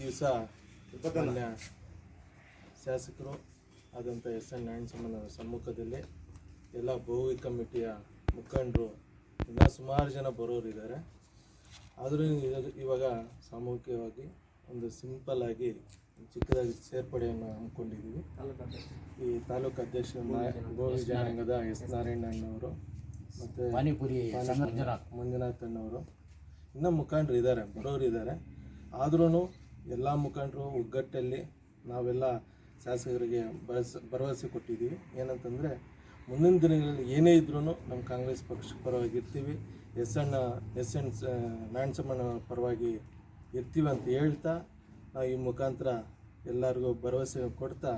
ದಿವಸ ಮಾನ್ಯ ಶಾಸಕರು ಆದಂಥ ಎಸ್ ಎನ್ ನಾರಾಯಣಸ್ವಾಮಿಯವರ ಸಮ್ಮುಖದಲ್ಲಿ ಎಲ್ಲ ಬಹುವಿ ಕಮಿಟಿಯ ಮುಖಂಡರು ಇನ್ನೂ ಸುಮಾರು ಜನ ಬರೋರಿದ್ದಾರೆ ಆದರೂ ಇವಾಗ- ಸಾಮೂಹಿಕವಾಗಿ ಒಂದು ಸಿಂಪಲ್ ಆಗಿ ಚಿಕ್ಕದಾಗಿ ಸೇರ್ಪಡೆಯನ್ನು ಹಮ್ಮಿಕೊಂಡಿದ್ದೀವಿ. ಈ ತಾಲೂಕು ಅಧ್ಯಕ್ಷ ಭೋವಿ ಜನಾಂಗದ ಎಸ್ ನಾರಾಯಣಣ್ಣವರು ಮತ್ತು ಮಣಿಪುರಿ ಮಂಜುನಾಥ್. ಅಣ್ಣವರು ಇನ್ನೂ ಮುಖಂಡರು ಇದ್ದಾರೆ ಬರೋರು ಇದ್ದಾರೆ. ಆದ್ರೂ ಎಲ್ಲ ಮುಖಂಡರು ಒಗ್ಗಟ್ಟಲ್ಲಿ ನಾವೆಲ್ಲ ಶಾಸಕರಿಗೆ ಬಳಸ ಭರವಸೆ ಕೊಟ್ಟಿದ್ದೀವಿ. ಏನಂತಂದರೆ, ಮುಂದಿನ ದಿನಗಳಲ್ಲಿ ಏನೇ ಇದ್ರೂ ನಮ್ಮ ಕಾಂಗ್ರೆಸ್ ಪಕ್ಷ ಪರವಾಗಿ ಇರ್ತೀವಿ ಎಸ್ ಅಣ್ಣ, ಎಸ್ ಎನ್ ನಾಣಸಮ್ಮನ ಪರವಾಗಿ ಇರ್ತೀವಿ ಅಂತ ಹೇಳ್ತಾ ನಾವು ಈ ಮುಖಾಂತರ ಎಲ್ಲರಿಗೂ ಭರವಸೆ ಕೊಡ್ತಾ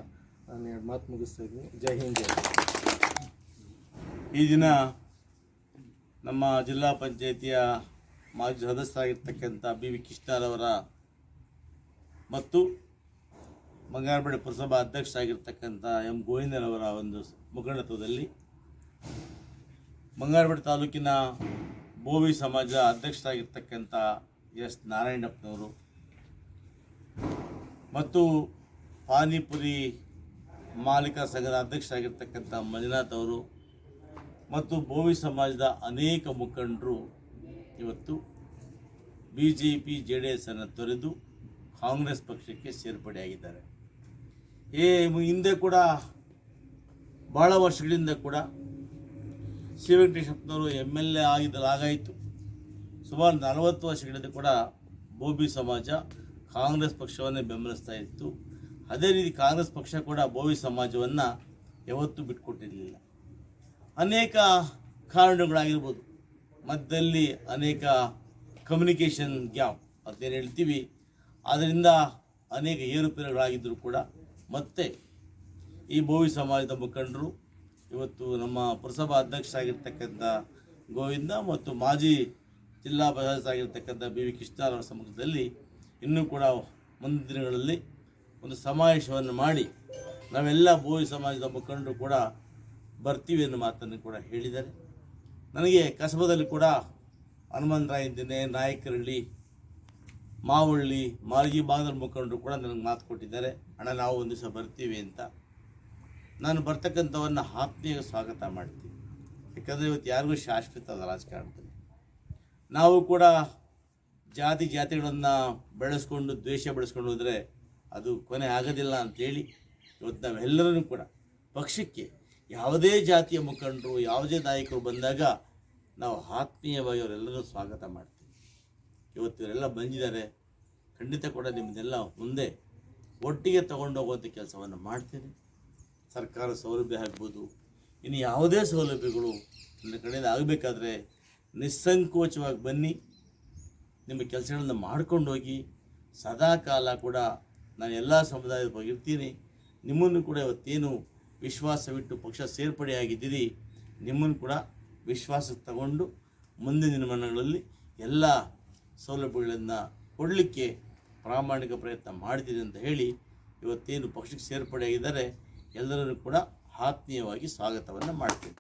ನಾನು ಎರಡು ಮಾತು ಮುಗಿಸ್ತಾ ಇದ್ದೀನಿ. ಜೈ ಹಿಂದ್, ಜೈ ಈ ದಿನ ನಮ್ಮ ಜಿಲ್ಲಾ ಪಂಚಾಯಿತಿಯ ಮಾಜಿ ಸದಸ್ಯರಾಗಿರ್ತಕ್ಕಂಥ ಬಿ ವಿ ಕೃಷ್ಣರವರ ಮತ್ತು ಬಂಗಾರಪೇಟೆ ಪುರಸಭಾ ಅಧ್ಯಕ್ಷ ಅಧ್ಯಕ್ಷರಾಗಿರ್ತಕ್ಕಂಥ ಎಂ ಗೋವಿಂದರವರ ಒಂದು ಮುಖಂಡತ್ವದಲ್ಲಿ ಬಂಗಾರಪೇಟೆ ತಾಲೂಕಿನ ಬೋವಿ ಸಮಾಜ ಅಧ್ಯಕ್ಷರಾಗಿರ್ತಕ್ಕಂಥ ಎಸ್ ನಾರಾಯಣಪ್ಪನವರು ಮತ್ತು ಪಾನಿಪುರಿ ಮಾಲೀಕ ಸಂಘದ ಅಧ್ಯಕ್ಷರಾಗಿರ್ತಕ್ಕಂಥ ಮಂಜುನಾಥ್ ಅವರು ಮತ್ತು ಬೋವಿ ಸಮಾಜದ ಅನೇಕ ಮುಖಂಡರು ಇವತ್ತು B J P J D S ಅನ್ನು ತೊರೆದು ಕಾಂಗ್ರೆಸ್ ಪಕ್ಷಕ್ಕೆ ಸೇರ್ಪಡೆಯಾಗಿದ್ದಾರೆ ಏ ಹಿಂದೆ ಕೂಡ ಭಾಳ ವರ್ಷಗಳಿಂದ ಕೂಡ ಶಿವವೆಂಕಟೇಶಪ್ಪನವರು ಎಂ ಎಲ್ ಎ ಆಗಿದ್ದಲಾಗಾಯಿತು ಸುಮಾರು ನಲವತ್ತು ವರ್ಷಗಳಿಂದ ಕೂಡ ಬೋಬಿ ಸಮಾಜ ಕಾಂಗ್ರೆಸ್ ಪಕ್ಷವನ್ನೇ ಬೆಂಬಲಿಸ್ತಾ ಇತ್ತು. ಅದೇ ರೀತಿ ಕಾಂಗ್ರೆಸ್ ಪಕ್ಷ ಕೂಡ ಬೋವಿ ಸಮಾಜವನ್ನು ಯಾವತ್ತೂ ಬಿಟ್ಕೊಟ್ಟಿರಲಿಲ್ಲ. ಅನೇಕ ಕಾರಣಗಳಾಗಿರ್ಬೋದು. ಮಧ್ಯದಲ್ಲಿ ಅನೇಕ ಕಮ್ಯುನಿಕೇಷನ್ ಗ್ಯಾಪ್ ಅಂತೇನು ಹೇಳ್ತೀವಿ ಅದರಿಂದ ಅನೇಕ ಏರುಪೇರುಗಳಾಗಿದ್ದರೂ ಕೂಡ ಮತ್ತೆ ಈ ಭೋವಿ ಸಮಾಜದ ಮುಖಂಡರು ಇವತ್ತು ನಮ್ಮ ಪುರಸಭಾ ಅಧ್ಯಕ್ಷ ಆಗಿರ್ತಕ್ಕಂಥ ಗೋವಿಂದ ಮತ್ತು ಮಾಜಿ ಜಿಲ್ಲಾ ಆಗಿರ್ತಕ್ಕಂಥ ಬಿ ವಿ ಕೃಷ್ಣರವರ ಸಮ್ಮುಖದಲ್ಲಿ ಇನ್ನೂ ಕೂಡ ಮುಂದಿನ ದಿನಗಳಲ್ಲಿ ಒಂದು ಸಮಾವೇಶವನ್ನು ಮಾಡಿ ನಾವೆಲ್ಲ ಭೋವಿ ಸಮಾಜದ ಮುಖಂಡರು ಕೂಡ ಬರ್ತೀವಿ ಅನ್ನೋ ಮಾತನ್ನು ಕೂಡ ಹೇಳಿದ್ದಾರೆ. ನನಗೆ ಕಸಬದಲ್ಲಿ ಕೂಡ ಹನುಮಂತರಾಯ ದಿನೇ ನಾಯಕರಳ್ಳಿ ಮಾವಳ್ಳಿ ಮಾರ್ಗಿ ಭಾಗದ ಮುಖಂಡರು ಕೂಡ ನನಗೆ ಮಾತು ಕೊಟ್ಟಿದ್ದಾರೆ. ಹಣ ನಾವು ಒಂದು ದಿವಸ ಬರ್ತೀವಿ ಅಂತ. ನಾನು ಬರ್ತಕ್ಕಂಥವನ್ನ ಆತ್ಮೀಯ ಸ್ವಾಗತ ಮಾಡ್ತೀನಿ. ಯಾಕಂದರೆ ಇವತ್ತು ಯಾರಿಗೂ ಶಾಶ್ವತ ಅದ ರಾಜಕಾರಣದಲ್ಲಿ. ನಾವು ಕೂಡ ಜಾತಿ ಜಾತಿಗಳನ್ನು ಬೆಳೆಸ್ಕೊಂಡು, ದ್ವೇಷ ಬೆಳೆಸ್ಕೊಂಡು ಹೋದರೆ ಅದು ಕೊನೆ ಆಗೋದಿಲ್ಲ ಅಂಥೇಳಿ ಇವತ್ತು ನಾವೆಲ್ಲರೂ ಕೂಡ ಪಕ್ಷಕ್ಕೆ ಯಾವುದೇ ಜಾತಿಯ ಮುಖಂಡರು, ಯಾವುದೇ ನಾಯಕರು ಬಂದಾಗ ನಾವು ಆತ್ಮೀಯವಾಗಿ ಅವರೆಲ್ಲರೂ ಸ್ವಾಗತ ಮಾಡ್ತೀವಿ. ಇವತ್ತು ಇವರೆಲ್ಲ ಬಂದಿದ್ದಾರೆ. ಖಂಡಿತ ಕೂಡ ನಿಮ್ಮದೆಲ್ಲ ಮುಂದೆ ಒಟ್ಟಿಗೆ ತಗೊಂಡೋಗುವಂಥ ಕೆಲಸವನ್ನು ಮಾಡ್ತೀನಿ. ಸರ್ಕಾರ ಸೌಲಭ್ಯ ಆಗ್ಬೋದು. ಇನ್ನು ಯಾವುದೇ ಸೌಲಭ್ಯಗಳು ನನ್ನ ಕಡೆಯಿಂದ ಆಗಬೇಕಾದ್ರೆ ನಿಸ್ಸಂಕೋಚವಾಗಿ ಬನ್ನಿ. ನಿಮ್ಮ ಕೆಲಸಗಳನ್ನು ಮಾಡ್ಕೊಂಡು ಹೋಗಿ. ಸದಾ ಕೂಡ ನಾನು ಎಲ್ಲ ಸಮುದಾಯದ ಬಗ್ಗೆ ಇರ್ತೀನಿ ನಿಮ್ಮನ್ನು ಕೂಡ ಇವತ್ತೇನು ವಿಶ್ವಾಸವಿಟ್ಟು ಪಕ್ಷ ಸೇರ್ಪಡೆಯಾಗಿದ್ದೀರಿ ನಿಮ್ಮನ್ನು ಕೂಡ ವಿಶ್ವಾಸಕ್ಕೆ ತಗೊಂಡು ಮುಂದಿನ ದಿನಮಾನಗಳಲ್ಲಿ ಎಲ್ಲ ಸೌಲಭ್ಯಗಳನ್ನು ಕೊಡಲಿಕ್ಕೆ ಪ್ರಾಮಾಣಿಕ ಪ್ರಯತ್ನ ಮಾಡ್ತೀನಿ ಅಂತ ಹೇಳಿ ಇವತ್ತೇನು ಪಕ್ಷಕ್ಕೆ ಸೇರ್ಪಡೆಯಾಗಿದ್ದಾರೆ, ಎಲ್ಲರನ್ನು ಕೂಡ ಆತ್ಮೀಯವಾಗಿ ಸ್ವಾಗತವನ್ನು ಮಾಡ್ತೀನಿ.